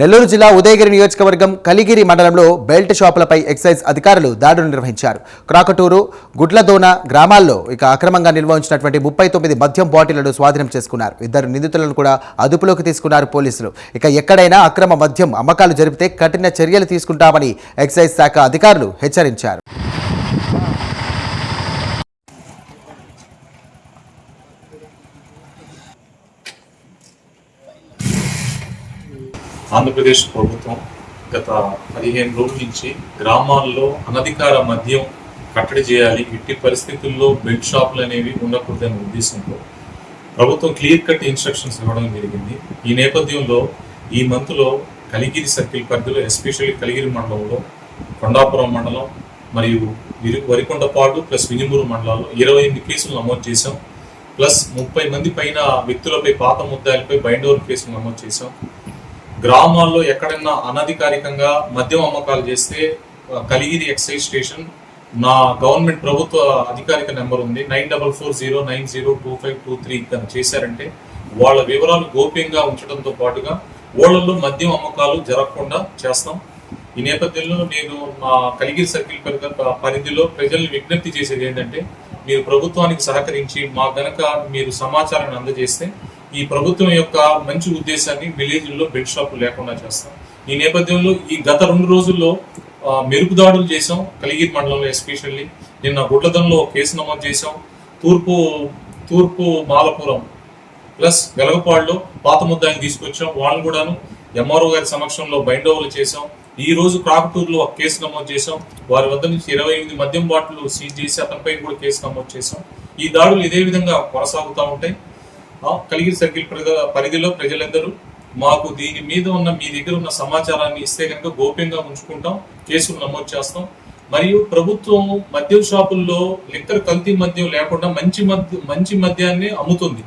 నెల్లూరు జిల్లా ఉదయగిరి నియోజకవర్గం కలిగిరి మండలంలో బెల్ట్ షాపులపై ఎక్సైజ్ అధికారులు దాడులు నిర్వహించారు. క్రాకటూరు గుడ్లదోన గ్రామాల్లో ఇక అక్రమంగా నిల్వ ఉంచినటువంటి ముప్పై తొమ్మిది మద్యం బాటిళ్ళను స్వాధీనం చేసుకున్నారు. ఇద్దరు నిందితులను కూడా అదుపులోకి తీసుకున్నారు పోలీసులు. ఇక ఎక్కడైనా అక్రమ మద్యం అమ్మకాలు జరిపితే కఠిన చర్యలు తీసుకుంటామని ఎక్సైజ్ శాఖ అధికారులు హెచ్చరించారు. ఆంధ్రప్రదేశ్ ప్రభుత్వం గత పదిహేను రోజుల నుంచి గ్రామాల్లో అనధికార మద్యం కట్టడి చేయాలి. ఎట్టి పరిస్థితుల్లో బెల్ట్ షాపులు అనేవి ఉండకూడదనే ఉద్దేశంతో ప్రభుత్వం క్లియర్ కట్ ఇన్స్ట్రక్షన్స్ ఇవ్వడం జరిగింది. ఈ నేపథ్యంలో ఈ మంత్లో కలిగిరి సర్కిల్ పరిధిలో ఎస్పెషల్లీ కలిగిరి మండలంలో కొండాపురం మండలం మరియు వరికొండపాడు ప్లస్ వినిమూరు మండలాల్లో ఇరవై ఎనిమిది కేసులు నమోదు చేశాం. ప్లస్ ముప్పై మంది పైన వ్యక్తులపై పాత ముద్దాయిలపై బైండ్ ఓవర్ కేసులు నమోదు చేశాం. గ్రామాల్లో ఎక్కడన్నా అనధికారికంగా మద్యం అమ్మకాలు చేస్తే కలిగిరి ఎక్సైజ్ స్టేషన్ నా గవర్నమెంట్ ప్రభుత్వ అధికారిక నెంబర్ ఉంది nine double four zero nine zero two five two three కనుక చేశారంటే వాళ్ళ వివరాలు గోప్యంగా ఉంచడంతో పాటుగా ఓళ్ళలో మద్యం అమ్మకాలు జరగకుండా చేస్తాం. ఈ నేపథ్యంలో నేను మా కలిగిరి సర్కిల్ పరిధిలో ప్రజల్ని విజ్ఞప్తి చేసేది ఏంటంటే మీరు ప్రభుత్వానికి సహకరించి మా గనక మీరు సమాచారాన్ని అందజేస్తే ఈ ప్రభుత్వం యొక్క మంచి ఉద్దేశాన్ని విలేజ్లో బెడ్ షాపులు లేకుండా చేస్తాం. ఈ నేపథ్యంలో ఈ గత రెండు రోజుల్లో మెరుపుదాడులు మెరుపు దాడులు చేశాం కలిగిరి మండలంలో ఎస్పెషల్లీ. నిన్న గుడ్లదంలో కేసు నమోదు చేశాం. తూర్పు తూర్పు మాలపురం ప్లస్ వెలగపాడులో పాత ముద్దాయిని తీసుకొచ్చాం. వాళ్ళని కూడాను ఎంఆర్ఓ గారి సమక్షంలో బైండ్ ఓవర్లు చేశాం. ఈ రోజు క్రాకటూరులో ఒక కేసు నమోదు చేశాం. వారి వద్ద నుంచి ఇరవై ఎనిమిది మద్యం బాటిల్ సీజ్ చేసి అతనిపై కూడా కేసు నమోదు చేశాం. ఈ దాడులు ఇదే విధంగా కొనసాగుతూ ఉంటాయి. కలిగిరి సర్కిల్ పరిధిలో ప్రజలందరూ మాకు దీని మీద ఉన్న మీ దగ్గర ఉన్న సమాచారాన్ని ఇస్తే కనుక గోప్యంగా ఉంచుకుంటాం కేసులు నమోదు చేస్తాం. మరియు ప్రభుత్వం మద్యం షాపుల్లో లిక్కర్ కల్తీ మద్యం లేకుండా మంచి మద్య మంచి మద్యాన్ని అమ్ముతుంది.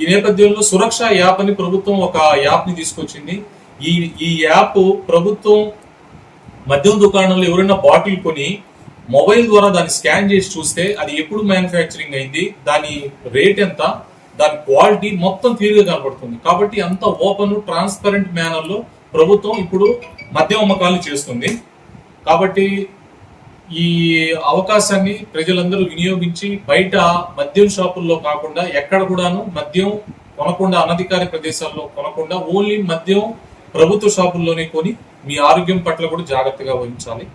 ఈ నేపథ్యంలో సురక్ష యాప్ అని ప్రభుత్వం ఒక యాప్ని తీసుకొచ్చింది. ఈ ఈ యాప్ ప్రభుత్వం మద్యం దుకాణంలో ఎవరైనా బాటిల్ కొని మొబైల్ ద్వారా దాన్ని స్కాన్ చేసి చూస్తే అది ఎప్పుడు మ్యానుఫ్యాక్చరింగ్ అయింది దాని రేట్ ఎంత దాని క్వాలిటీ మొత్తం క్లియర్గా కనబడుతుంది. కాబట్టి అంత ఓపెన్ ట్రాన్స్పరెంట్ మేనర్లో ప్రభుత్వం ఇప్పుడు మద్యం అమ్మకాలు చేస్తుంది. కాబట్టి ఈ అవకాశాన్ని ప్రజలందరూ వినియోగించి బయట మద్యం షాపుల్లో కాకుండా ఎక్కడ కూడాను మద్యం కొనకుండా అనధికార ప్రదేశాల్లో కొనకుండా ఓన్లీ మద్యం ప్రభుత్వ షాపుల్లోనే కొని మీ ఆరోగ్యం పట్ల కూడా జాగ్రత్తగా వహించాలి.